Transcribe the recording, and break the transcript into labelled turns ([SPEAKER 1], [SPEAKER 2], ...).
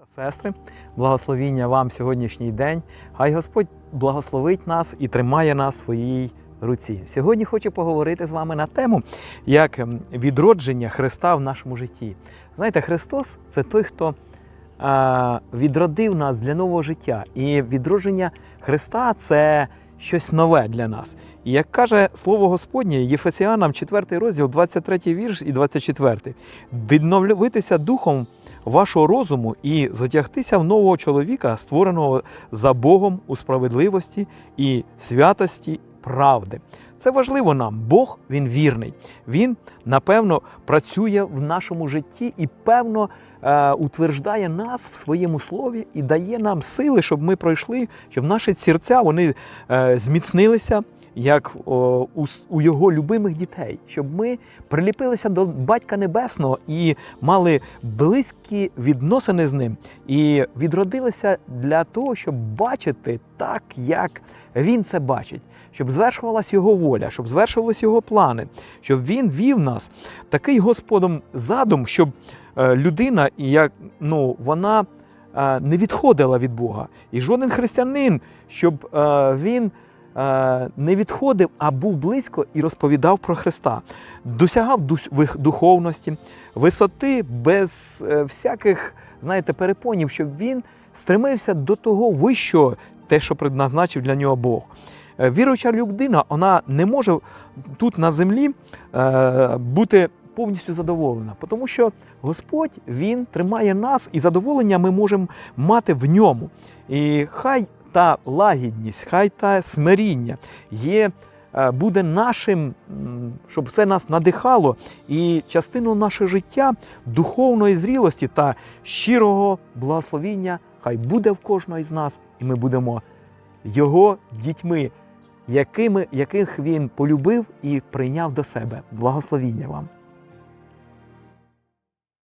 [SPEAKER 1] та сестри, благословіння вам сьогоднішній день. Хай Господь благословить нас і тримає нас в своїй руці. Сьогодні хочу поговорити з вами на тему, як ем, відродження Христа в нашому житті. Знаєте, Христос це той, хто відродив нас для нового життя. І відродження Христа це щось нове для нас. І як каже слово Господнє Єфесіанам, 4 розділ, 23 вірш і 24. Відновитися духом вашого розуму і зодягтися в нового чоловіка, створеного за Богом у справедливості і святості правди. Це важливо нам. Бог він вірний. Він напевно працює в нашому житті і певно е, утверждає нас в своєму слові і дає нам сили, щоб ми пройшли, щоб наші серця вони е, зміцнилися. Як о, у, у його любимих дітей, щоб ми приліпилися до Батька Небесного і мали близькі відносини з ним, і відродилися для того, щоб бачити так, як він це бачить, щоб звершувалась його воля, щоб звершувалися його плани, щоб він вів нас такий Господом задум, щоб е, людина, як ну вона е, не відходила від Бога, і жоден християнин, щоб е, він. Е, Не відходив, а був близько і розповідав про Христа, досягав духовності, висоти без е, всяких, знаєте, перепонів, щоб він стремився до того вищого, те, що предназначив для нього Бог. Е, Віруюча людина, вона не може тут на землі бути повністю задоволена, тому що Господь Він тримає нас, і задоволення ми можемо мати в ньому. І хай та лагідність, хай та смиріння є. е, Буде нашим, щоб це нас надихало, і частину наше життя духовної зрілості та щирого благословіння хай буде в кожного із нас, і ми будемо його дітьми, якими, яких він полюбив і прийняв до себе. Благословіння вам!